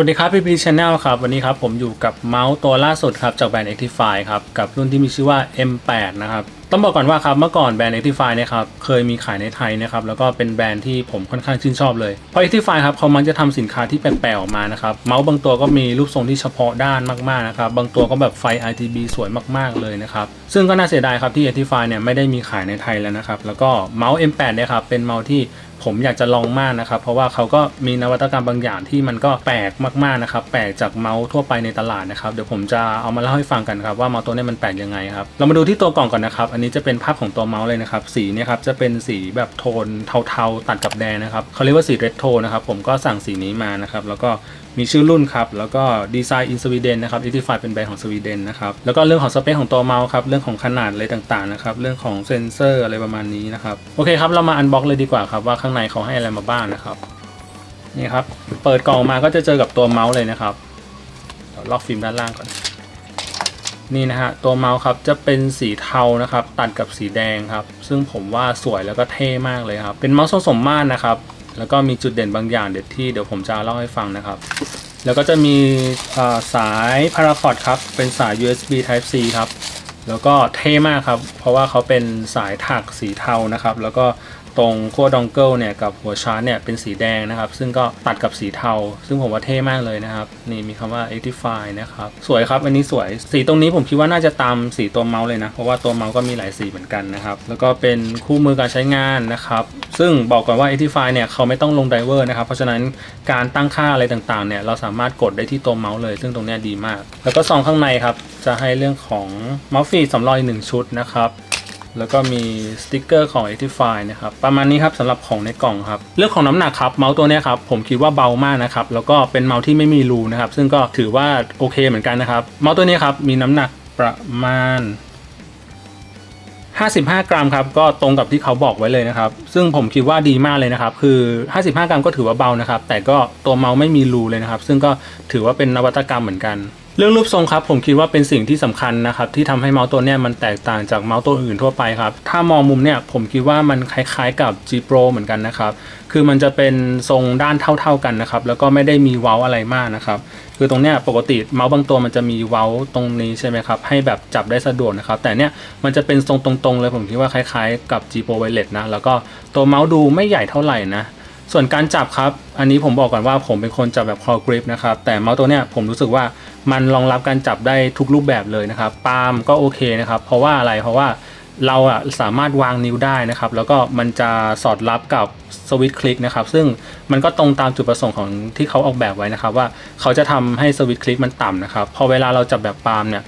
วัสดีครับพี่พีชแนลครับ วันนี้ครับผมอยู่กับเมาส์ตัวล่าสุดครับจากแบรนด์ Actify ครับ กับรุ่นที่มีชื่อว่า M8 นะครับ ต้องบอกก่อนว่าครับเมื่อก่อนแบรนด์ Actify เนะครับเคยมีขายในไทยนะครับแล้วก็เป็นแบรนด์ที่ผมค่อนข้างชื่นชอบเลยเพราะ Actify ครับเขามักจะทำสินค้าที่แปลกๆออกมานะครับเมาส์บางตัวก็มีรูปทรงที่เฉพาะด้านมากๆนะครับบางตัวก็แบบไฟ RGB สวยมากๆเลยนะครับซึ่งก็น่าเสียดายครับที่ Actify เนี่ยไม่ได้มีขายในไทยแล้วนะครับแล้วก็เมาส์ M8 เนี่ยครับเป็นเมาส์ที่ ผมอยากจะลองมากนะครับ เพราะว่าเขาก็มีนวัตกรรมบางอย่างที่มันก็แปลกมากๆนะครับ แปลกจากเมาส์ทั่วไปในตลาดนะครับ เดี๋ยวผมจะเอามาเล่าให้ฟังกันครับว่าเมาส์ตัวนี้มันแปลกยังไงครับ เรามาดูที่ตัวกล่องก่อนนะครับ อันนี้จะเป็นภาพของตัวเมาส์เลยนะครับ สีเนี่ยครับจะเป็นสีแบบโทนเทาๆ ตัดกับแดงนะครับเขาเรียกว่าสีเรดโทนะครับ ผมก็สั่งสีนี้มานะครับ แล้วก็มีชื่อรุ่นครับ แล้วก็ดีไซน์อินสวีเดนนะครับอิติฟายเป็นแบรนด์ของสวีเดนนะครับ แล้วก็เรื่องของสเปคของตัวเมาส์ครับ เรื่องของขนาดอะไรต่างๆนะครับ เรื่องของเซนเซอร์อะไรประมาณนี้นะครับ โอเคครับ เรามาอันบ็อกเลยดีกว่าครับว่าข้างในเขาให้อะไรมาบ้างนะครับ นี่ครับ เปิดกล่องมาก็จะเจอกับตัวเมาส์เลยนะครับเดี๋ยวลอกฟิล์มด้านล่างก่อน นี่นะฮะตัวเมาส์ครับจะเป็นสีเทานะครับ ตัดกับสีแดงครับ ซึ่งผมว่าสวยแล้วก็เท่มากเลยครับ เป็นเมาส์ทรงสมมาตรนะครับ แล้วก็มีจุดเด่นบางอย่างเด็ดที่เดี๋ยวผมจะเล่าให้ฟังนะครับแล้วก็จะมีสายพาราคอดครับ เป็นสาย USB Type C ครับ แล้วก็เท่มากครับ เพราะว่าเขาเป็นสายถักสีเทานะครับ แล้วก็ ตรงขั้วดองเกิลเนี่ยกับหัวชาร์จเนี่ยเป็นสีแดงนะครับ ซึ่งก็ตัดกับสีเทา ซึ่งผมว่าเท่มากเลยนะครับ นี่มีคำว่า Actify นะครับ สวยครับ อันนี้สวย สีตรงนี้ผมคิดว่าน่าจะตามสีตัวเมาส์เลยนะ เพราะว่าตัวเมาส์ก็มีหลายสีเหมือนกันนะครับ แล้วก็เป็นคู่มือการใช้งานนะครับ ซึ่งบอกก่อนว่า Actify เนี่ยเขาไม่ต้องลงไดเวอร์นะครับ เพราะฉะนั้นการตั้งค่าอะไรต่างๆเนี่ยเราสามารถกดได้ที่ตัวเมาส์เลย ซึ่งตรงเนี้ยดีมาก แล้วก็ซองข้างในครับจะให้เรื่องของเมาส์ฟรีสำรองอีกหนึ่งชุดนะครับ แล้วก็มีสติกเกอร์ของ Actify นะครับประมาณนี้ครับสำหรับของในกล่องครับเรื่องของน้ำหนักครับเมาส์ตัวนี้ครับผมคิดว่าเบามากนะครับแล้วก็เป็นเมาส์ที่ไม่มีรูนะครับซึ่งก็ถือว่าโอเคเหมือนกันนะครับเมาส์ตัวนี้ครับมีน้ำหนักประมาณ 55 กรัมครับก็ตรงกับที่เขาบอกไว้เลยนะครับ ซึ่งผมคิดว่าดีมากเลยนะครับ คือ 55 กรัมก็ถือว่าเบานะครับ แต่ก็ตัวเมาส์ไม่มีรูเลยนะครับ ซึ่งก็ถือว่าเป็นนวัตกรรมเหมือนกัน เรื่องรูปทรงครับผมคิดว่าเป็นสิ่งที่สำคัญนะครับที่ทำให้เมาส์ตัวเนี้ยมันแตกต่างจากเมาส์ตัวอื่นทั่วไปครับถ้ามองมุมเนี่ยผมคิดว่ามันคล้ายๆกับ G Pro เหมือนกันนะครับคือมันจะเป็นทรงด้านเท่า ๆกันนะครับแล้วก็ไม่ได้มีเว้าอะไรมากนะครับคือตรงเนี้ยปกติเมาส์บางตัวมันจะมีเว้าตรงนี้ใช่ไหมครับให้แบบจับได้สะดวกนะครับแต่เนี้ยมันจะเป็นทรงตรงๆเลยผมคิดว่าคล้ายๆกับ G Pro Wireless นะแล้วก็ตัวเมาส์ดูไม่ใหญ่เท่าไหร่นะ ส่วนการจับครับ อันนี้ผมบอกก่อนว่าผมเป็นคนจับแบบ claw grip นะครับ แต่เมาส์ตัวเนี้ยผมรู้สึกว่ามันรองรับการจับได้ทุกรูปแบบเลยนะครับ ปาล์มก็โอเคนะครับ เพราะว่าอะไร เพราะว่าเราอะสามารถวางนิ้วได้นะครับ แล้วก็มันจะสอดรับกับสวิตช์คลิกนะครับ ซึ่งมันก็ตรงตามจุดประสงค์ของที่เขาออกแบบไว้นะครับ ว่าเขาจะทำให้สวิตช์คลิกมันต่ำนะครับ พอเวลาเราจับแบบปาล์มเนี่ย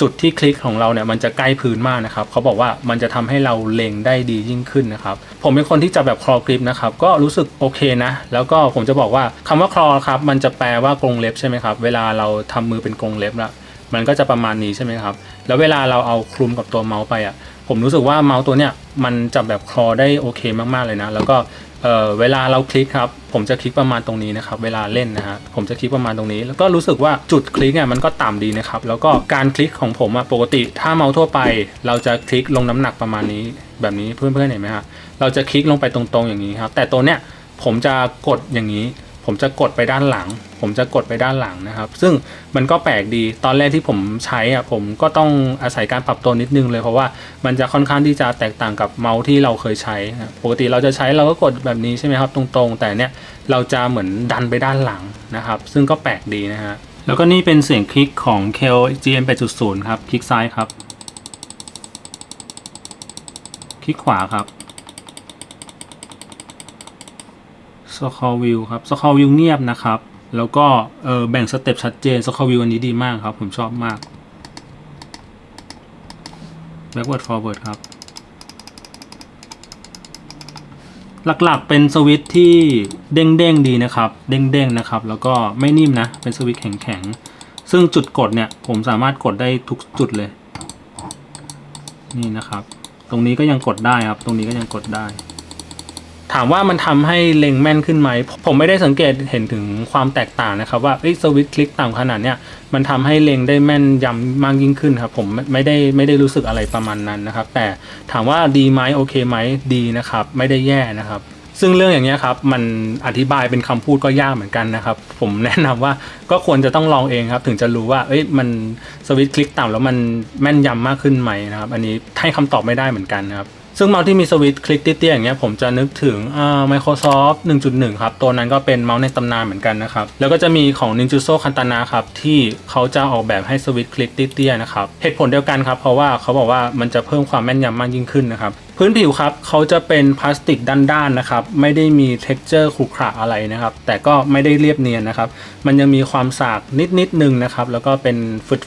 จุดที่คลิกของเราเนี่ยมันจะใกล้พื้นมากนะครับเขาบอกว่ามันจะทำให้เราเล็งได้ดียิ่งขึ้นนะครับผมเป็นคนที่จะแบบคลอกริปนะครับก็รู้สึกโอเคนะ แล้วก็ผมจะบอกว่าคำว่าคลอครับมันจะแปลว่ากรงเล็บใช่ไหมครับเวลาเราทำมือเป็นกรงเล็บละมันก็จะประมาณนี้ใช่ไหมครับ แล้วเวลาเราเอาคลุมกับตัวเมาส์ไปอะผมรู้สึกว่าเมาส์ตัวเนี้ยมันจะแบบคลอได้โอเคมากๆเลยนะ แล้วก็ เอ่อเวลาเราคลิกครับผมจะคลิกประมาณตรงนี้นะครับเวลาเล่นนะฮะผมจะคลิกประมาณตรงนี้ แล้วก็รู้สึกว่าจุดคลิกเนี่ยมันก็ต่ำดีนะครับแล้วก็การคลิกของผมอะปกติถ้าเมาส์ทั่วไป เราจะคลิกลงน้ำหนักประมาณนี้แบบนี้เพื่อนๆเห็นไหมฮะเราจะคลิกลงไปตรงๆอย่างนี้ครับแต่ตัวเนี้ยผมจะกดอย่างนี้ ผมจะกดไปด้านหลัง ผมจะกดไปด้านหลังนะครับ ซึ่งมันก็แปลกดีตอนแรกที่ผมใช้อะผมก็ต้องอาศัยการปรับตัวนิดนึงเลยเพราะว่ามันจะค่อนข้างที่จะแตกต่างกับเมาส์ที่เราเคยใช้นะปกติเราจะใช้เราก็กดแบบนี้ใช่ไหมครับตรงๆ แต่เนี้ยเราจะเหมือนดันไปด้านหลังนะครับ ซึ่งก็แปลกดีนะฮะแล้วก็นี่เป็นเสียงคลิกของ k l GM 8.0 ครับ คลิกซ้ายครับ คลิกขวาครับ สคอวิวครับสคอวิวเงียบนะครับ แล้วก็เออแบ่งสเต็ปชัดเจนสคอวิวอันนี้ดีมากครับ ผมชอบมาก backward forward ครับ หลักๆเป็นสวิตที่เด้งๆดีนะครับ เด้งๆนะครับ แล้วก็ไม่นิ่มนะ เป็นสวิตแข็งๆ ซึ่งจุดกดเนี่ย ผมสามารถกดได้ทุกจุดเลย นี่นะครับ ตรงนี้ก็ยังกดได้ครับ ตรงนี้ก็ยังกดได้ ถามว่ามันทำให้เล็งแม่นขึ้นไหม ผมไม่ได้สังเกตเห็นถึงความแตกต่างนะครับ ว่าเอ้สวิตช์คลิกต่ำขนาดเนี้ยมันทำให้เล็งได้แม่นยำมากยิ่งขึ้นครับ ผมไม่ได้ไม่ได้รู้สึกอะไรประมาณนั้นนะครับ แต่ถามว่าดีไหมโอเคไหมดีนะครับ ไม่ได้แย่นะครับ ซึ่งเรื่องอย่างเงี้ครับมันอธิบายเป็นคำพูดก็ยากเหมือนกันนะครับ ผมแนะนำว่าก็ควรจะต้องลองเองครับ ถึงจะรู้ว่าเอ้ยมันสวิตช์คลิกต่ำแล้วมันแม่นยำมากขึ้นไหมนะครับ อันนี้ให้คำตอบไม่ได้เหมือนกันนะครับ ซึ่งเมาส์ที่มีสวิตช์คลิกเตี้ยๆอย่างเงี้ยผมจะนึกถึงอ่า Microsoft 1.1 ครับ ตัวนั้นก็เป็นเมาส์ในตำนานเหมือนกันนะครับ แล้วก็จะมีของ Ninjutsu Kantana ครับ ที่เขาจะออกแบบให้สวิตช์คลิกเตี้ยๆนะครับ เหตุผลเดียวกันครับ เพราะว่าเขาบอกว่ามันจะเพิ่มความแม่นยำมากยิ่งขึ้นนะครับ พื้นผิวครับเขาจะเป็นพลาสติกด้านๆนะครับ ไม่ได้มี t e x t อร์ขรุขระอะไรนะครับ แต่ก็ไม่ได้เรียบเนียนนะครับ มันยังมีความสากนิดๆนึงนะครับ แล้วก็เป็น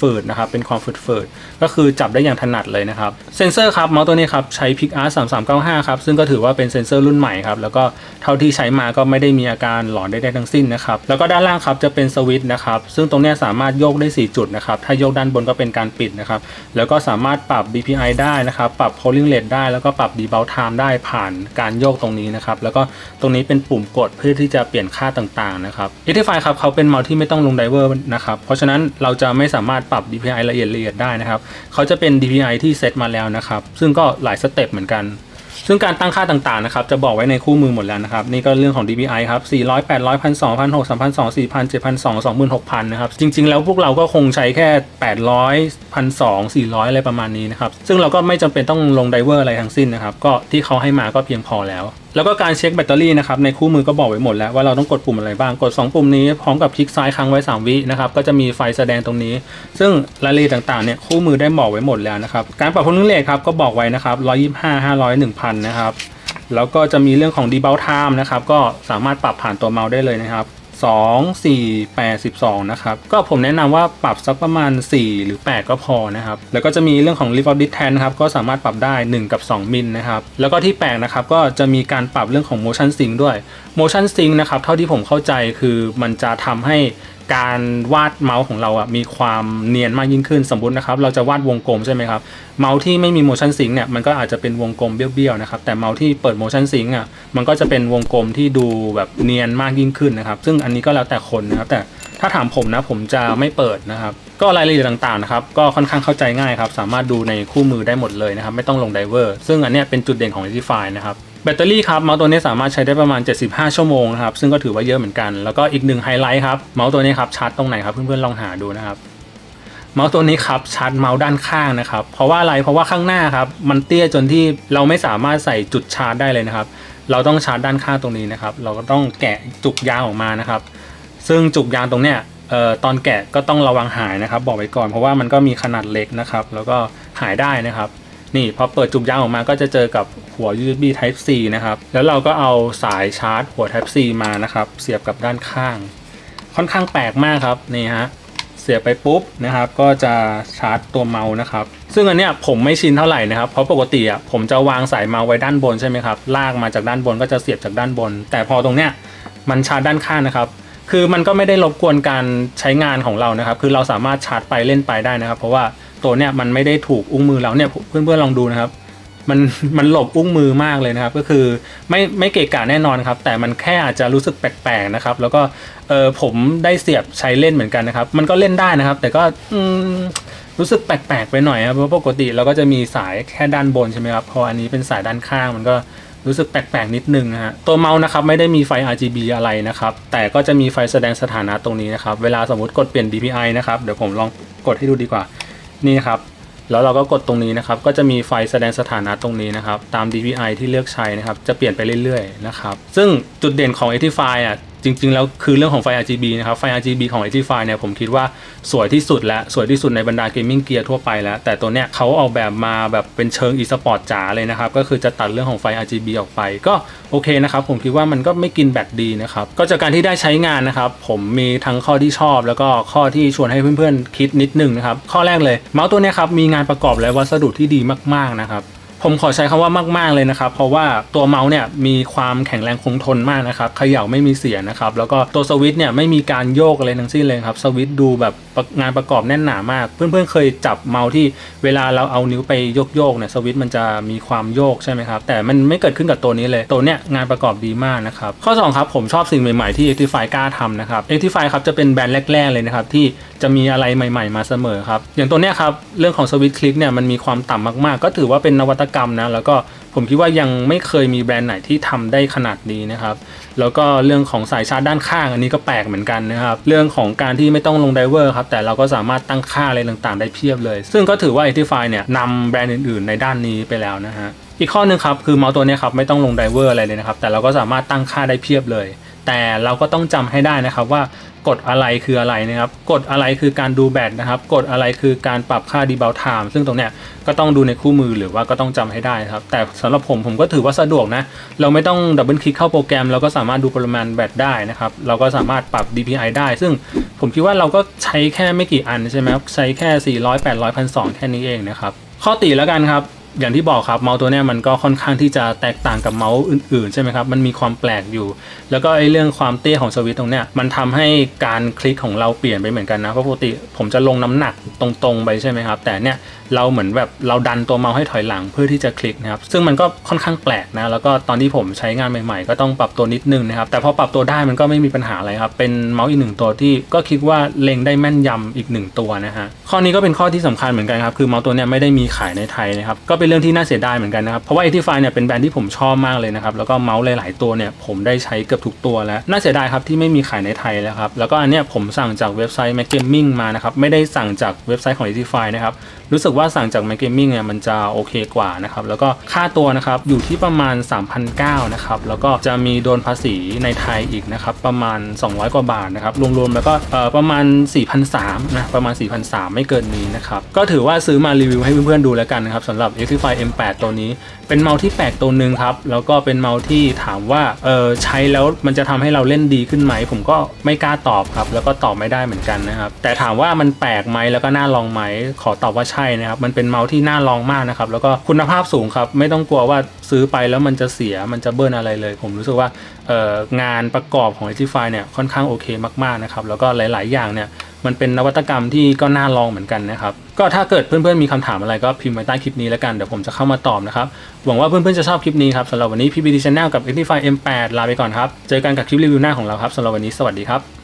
ฝืดๆนะครับ เป็นความฝืดๆ ก็คือจับได้อย่างถนัดเลยนะครับ เซนเซอร์ครับเมาส์ตัวนี้ครับใช้ PicArt 3395 ครับ ซึ่งก็ถือว่าเป็นเซนเซอร์รุ่นใหม่ครับ แล้วก็เท่าที่ใช้มาก็ไม่ได้มีอาการหลอนใดๆทั้งสิ้นนะครับ แล้วก็ด้านล่างครับจะเป็นสวิตช์นะครับ ซึ่งตรงนี้สามารถโยกได้ 4 จุดนะครับ ถ้าโยกด้านบนก็เป็นการปิดนะครับ แล้วก็สามารถปรับ DPI ได้นะครับ ปรับ polling rate ได้ แล้วก็ปรับ debug time ได้ผ่านการโยกตรงนี้นะครับ แล้วก็ตรงนี้เป็นปุ่มกดเพื่อที่จะเปลี่ยนค่าต่างๆนะครับ Edify ครับเขาเป็นเมาส์ที่ไม่ต้องลงไดเวอร์นะครับ เพราะฉะนั้นเราจะไม่สามารถปรับ DPI ละเอียดละเอียดได้นะครับเขาจะเป็น DPI ที่เซตมาแล้วนะครับ ซึ่งก็หลายสเต็ปเหมือนกัน ซึ่งการตั้งค่าต่างๆนะครับจะบอกไว้ในคู่มือหมดแล้วนะครับ นี่ก็เรื่องของ DPI ครับ400 800 1,200 1,600 3,200 4,000 7,200 26,000นะครับ จริง ๆ แล้วพวกเราก็คงใช้แค่ 800 1,200 400 อะไรประมาณนี้นะครับ ซึ่งเราก็ไม่จำเป็นต้องลงไดเวอร์อะไรทั้งสิ้นนะครับ ก็ที่เขาให้มาก็เพียงพอแล้ว แล้วก็การเช็คแบตเตอรี่นะครับในคู่มือก็บอกไว้หมดแล้วว่าเราต้องกดปุ่มอะไรบ้างกด 2 ปุ่มนี้พร้อมกับคลิกซ้ายค้างไว้ 3 วินะครับก็จะมีไฟแสดงตรงนี้ ซึ่งรายละเอียดต่างๆเนี่ยคู่มือได้บอกไว้หมดแล้วนะครับการปรับพลังเลทครับก็บอกไว้นะครับ125 500 1,000นะครับแล้วก็จะมีเรื่องของ debug time นะครับก็สามารถปรับผ่านตัวเมาส์ได้เลยนะครับ 2 4 8 12 นะครับ ก็ผมแนะนำว่าปรับสักประมาณ 4 หรือ 8 ก็พอนะครับ แล้วก็จะมีเรื่องของ lift of distance นะครับ ก็สามารถปรับได้ 1 กับ 2 มิลนะครับ แล้วก็ที่แปลกนะครับ ก็จะมีการปรับเรื่องของ motion sync ด้วย motion sync นะครับ เท่าที่ผมเข้าใจคือมันจะทำให้ การวาดเมาส์ของเราอะมีความเนียนมากยิ่งขึ้นสมมตินะครับเราจะวาดวงกลมใช่ไหมครับเมาส์ที่ไม่มี motion sync เนี่ยมันก็อาจจะเป็นวงกลมเบี้ยวๆนะครับแต่เมาส์ที่เปิด motion sync อะมันก็จะเป็นวงกลมที่ดูแบบเนียนมากยิ่งขึ้นนะครับซึ่งอันนี้ก็แล้วแต่คนนะครับแต่ถ้าถามผมนะผมจะไม่เปิดนะครับ ก็รายละเอียดต่างๆนะครับก็ค่อนข้างเข้าใจง่ายครับสามารถดูในคู่มือได้หมดเลยนะครับไม่ต้องลงไดเวอร์ซึ่งอันนี้เป็นจุดเด่นของ Edify นะครับ แบตเตอรี่ครับเมาส์ตัวนี้สามารถใช้ได้ประมาณ 75 ชั่วโมงครับซึ่งก็ถือว่าเยอะเหมือนกัน แล้วก็อีกหนึ่งไฮไลท์ครับเมาส์ตัวนี้ครับชาร์จตรงไหนครับเพื่อนๆลองหาดูนะครับเมาส์ตัวนี้ครับชาร์จเมาส์ด้านข้างนะครับเพราะว่าอะไรเพราะว่าข้างหน้าครับมันเตี้ยจนที่เราไม่สามารถใส่จุดชาร์จได้เลยนะครับเราต้องชาร์จด้านข้างตรงนี้นะครับเราก็ต้องแกะจุกยางออกมานะครับ ซึ่งจุกยางตรงเนี้ยเอ่อตอนแกะก็ต้องระวังหายนะครับ บอกไว้ก่อนเพราะว่ามันก็มีขนาดเล็กนะครับ แล้วก็หายได้นะครับ นี่พอเปิดจุกยางออกมาก็จะเจอกับหัว USB Type C นะครับ แล้วเราก็เอาสายชาร์จหัว Type C มานะครับ เสียบกับด้านข้าง ค่อนข้างแปลกมากครับนี่ฮะเสียบไปปุ๊บนะครับ ก็จะชาร์จตัวเมาส์นะครับ ซึ่งอันเนี้ยผมไม่ชินเท่าไหร่นะครับ เพราะปกติอะผมจะวางสายเมาส์ไว้ด้านบนใช่ไหมครับลากมาจากด้านบนก็จะเสียบจากด้านบน แต่พอตรงเนี้ยมันชาร์จด้านข้างนะครับคือมันก็ไม่ได้รบกวนการใช้งานของเรานะครับ คือเราสามารถชาร์จไปเล่นไปได้นะครับ เพราะว่า ตัวเนี้ยมันไม่ได้ถูกอุ้งมือเราเนี่ยเพื่อนๆลองดูนะครับ มันมันหลบอุ้งมือมากเลยนะครับ ก็คือไม่ไม่เกะกะแน่นอนครับ แต่มันแค่อาจจะรู้สึกแปลกๆนะครับ แล้วก็เออผมได้เสียบใช้เล่นเหมือนกันนะครับ มันก็เล่นได้นะครับ แต่ก็อืมรู้สึกแปลกๆไปหน่อยครับเพราะปกติเราก็จะมีสายแค่ด้านบนใช่ไหมครับพออันนี้เป็นสายด้านข้างมันก็รู้สึกแปลกๆนิดนึงนะฮะตัวเมาส์นะครับไม่ได้มีไฟ RGB อะไรนะครับ แต่ก็จะมีไฟแสดงสถานะตรงนี้นะครับ เวลาสมมติกดเปลี่ยน DPI นะครับ เดี๋ยวผมลองกดให้ดูดีกว่า นี่ครับ แล้วเราก็กดตรงนี้นะครับ ก็จะมีไฟแสดงสถานะตรงนี้นะครับ ตาม DPI ที่เลือกใช้นะครับ จะเปลี่ยนไปเรื่อยๆนะครับ ซึ่งจุดเด่นของ e t i f y อะ จริง ๆ แล้วคือเรื่องของไฟ RGB นะครับไฟ RGB ของ Edify เนี่ยผมคิดว่าสวยที่สุดและสวยที่สุดในบรรดาเกมมิ่งเกียร์ทั่วไปแล้ว แต่ตัวเนี้ยเขาออกแบบมาแบบเป็นเชิง e-sport จ๋าเลยนะครับ ก็คือจะตัดเรื่องของไฟ RGB ออกไป ก็โอเคนะครับ ผมคิดว่ามันก็ไม่กินแบตดีนะครับ ก็จากการที่ได้ใช้งานนะครับ ผมมีทั้งข้อที่ชอบ แล้วก็ข้อที่ชวนให้เพื่อนๆคิดนิดนึงนะครับข้อแรกเลยเมาส์ตัวเนี้ยครับมีงานประกอบและวัสดุที่ดีมากๆนะครับ ผมขอใช้คำว่ามาก ๆเลยนะครับ เพราะว่าตัวเมาส์เนี่ยมีความแข็งแรงคงทนมากนะครับเขย่าไม่มีเสียงนะครับ แล้วก็ตัวสวิตช์เนี่ยไม่มีการโยกอะไรทั้งสิ้นเลยครับสวิตช์ดูแบบงานประกอบแน่นหนามาก เพื่อนๆเคยจับเมาส์ที่เวลาเราเอานิ้วไปโยกๆเนี่ยสวิตช์มันจะมีความโยกใช่ไหมครับ แต่มันไม่เกิดขึ้นกับตัวนี้เลย ตัวเนี้ยงานประกอบดีมากนะครับ ข้อสองครับผมชอบสิ่งใหม่ๆที่ Actify กล้าทำนะครับ Actify ครับจะเป็นแบรนด์แรก ๆ เลยนะครับ ที่จะมีอะไรใหม่ ๆ มาเสมอครับอย่างตัวเนี้ยครับเรื่องของสวิตช์คลิกเนี่ยมันมีความต่ำมากๆ ก็ถือว่าเป็นนวัตกรรมนะแล้วก็ผมคิดว่ายังไม่เคยมีแบรนด์ไหนที่ทำได้ขนาดนี้นะครับ แล้วก็เรื่องของสายชาร์จด้านข้างอันนี้ก็แปลกเหมือนกันนะครับ เรื่องของการที่ไม่ต้องลงไดเวอร์ครับ แต่เราก็สามารถตั้งค่าอะไรต่างๆ ได้เพียบเลย ซึ่งก็ถือว่า Actify เนี่ยนำแบรนด์อื่นๆ ในด้านนี้ไปแล้วนะฮะ อีกข้อหนึ่งครับคือเมาส์ตัวนี้ครับไม่ต้องลงไดเวอร์อะไรเลยนะครับ แต่เราก็สามารถตั้งค่าได้เพียบเลย แต่เราก็ต้องจำให้ได้นะครับว่า กฎอะไรคืออะไรนะครับกฎอะไรคือการดูแบตนะครับกฎอะไรคือการปรับค่าดีเบลไทม์ซึ่งตรงเนี้ยก็ต้องดูในคู่มือหรือว่าก็ต้องจำให้ได้ครับ แต่สำหรับผมผมก็ถือว่าสะดวกนะ เราไม่ต้องดับเบิลคลิกเข้าโปรแกรม เราก็สามารถดูปริมาณแบตได้นะครับ เราก็สามารถปรับ DPI ได้ ซึ่งผมคิดว่าเราก็ใช้แค่ไม่กี่อันใช่ไหมครับ ใช้แค่ 400 800 1,200แค่นี้เองนะครับ ข้อติแล้วกันครับ อย่างที่บอกครับเมาส์ตัวนี้มันก็ค่อนข้างที่จะแตกต่างกับเมาส์อื่นๆใช่ไหมครับมันมีความแปลกอยู่ แล้วก็ไอ้เรื่องความเตี้ยของสวิตช์ตรงเนี้ยมันทำให้การคลิกของเราเปลี่ยนไปเหมือนกันนะเพราะปกติผมจะลงน้ำหนักตรงๆไปใช่ไหมครับ แต่เนี่ยเราเหมือนแบบเราดันตัวเมาส์ให้ถอยหลังเพื่อที่จะคลิกนะครับซึ่งมันก็ค่อนข้างแปลกนะแล้วก็ตอนที่ผมใช้งานใหม่ๆ ก็ต้องปรับตัวนิดนึงนะครับแต่พอปรับตัวได้มันก็ไม่มีปัญหาอะไรครับเป็นเมาส์อีกหนึ่งตัวที่ก็คิดว่าเล็งได้แม่นยำอีกหนึ่งตัวนะฮะข้อนี้ก็เป็นข้อที่สำคัญเหมือนกันครับคือเมาส์ตัวเนี้ยไม่ได้มีขายในไทยนะครับก็เป็นเรื่องที่น่าเสียดายเหมือนกันนะครับ เพราะว่า Actify เนี่ยเป็นแบรนด์ที่ผมชอบมากเลยนะครับ แล้วก็เมาส์หลาย ๆ ตัวเนี่ยผมได้ใช้เกือบทุกตัวแล้ว น่าเสียดายครับที่ไม่มีขายในไทยแล้วครับ แล้วก็อันเนี้ยผมสั่งจากเว็บไซต์ Mac Gaming มานะครับ ไม่ได้สั่งจากเว็บไซต์ของ Actify นะครับ รู้สึกว่าสั่งจาก Mac Gaming เนี่ยมันจะโอเคกว่านะครับ แล้วก็ค่าตัวนะครับอยู่ที่ประมาณ 3,900นะครับ แล้วก็จะมีโดนภาษีในไทยอีกนะครับประมาณ 200 กว่าบาทนะครับ รวม ๆ แล้วก็เอ่อประมาณ 4,300นะ ประมาณ 4,300 ไม่เกินนี้นะครับ ก็ถือว่าซื้อมารีวิวให้เพื่อนๆดูแล้วกันนะครับสำหรับ Actify M8 ตัวนี้ เป็นเมาส์ที่แปลกตัวหนึ่งครับ แล้วก็เป็นเมาส์ที่ถามว่าเออใช้แล้วมันจะทำให้เราเล่นดีขึ้นไหม ผมก็ไม่กล้าตอบครับ แล้วก็ตอบไม่ได้เหมือนกันนะครับ แต่ถามว่ามันแปลกไหมแล้วก็น่าลองไหมขอตอบว่าใช่นะครับ มันเป็นเมาส์ที่น่าลองมากนะครับ แล้วก็คุณภาพสูงครับ ไม่ต้องกลัวว่าซื้อไปแล้วมันจะเสีย มันจะเบิ้ลอะไรเลย ผมรู้สึกว่างานประกอบของ Edify เนี่ยค่อนข้างโอเคมากๆนะครับ แล้วก็หลาย ๆ อย่างเนี่ย มันเป็นนวัตกรรมที่ก็น่าลองเหมือนกันนะครับ ก็ถ้าเกิดเพื่อนๆมีคำถามอะไรก็พิมพ์ไว้ใต้คลิปนี้แล้วกัน เดี๋ยวผมจะเข้ามาตอบนะครับ หวังว่าเพื่อนๆจะชอบคลิปนี้ครับสำหรับวันนี้ PBD Channel กับ Edify M8 ลาไปก่อนครับ เจอกันกับคลิปรีวิวหน้าของเราครับสำหรับวันนี้สวัสดีครับ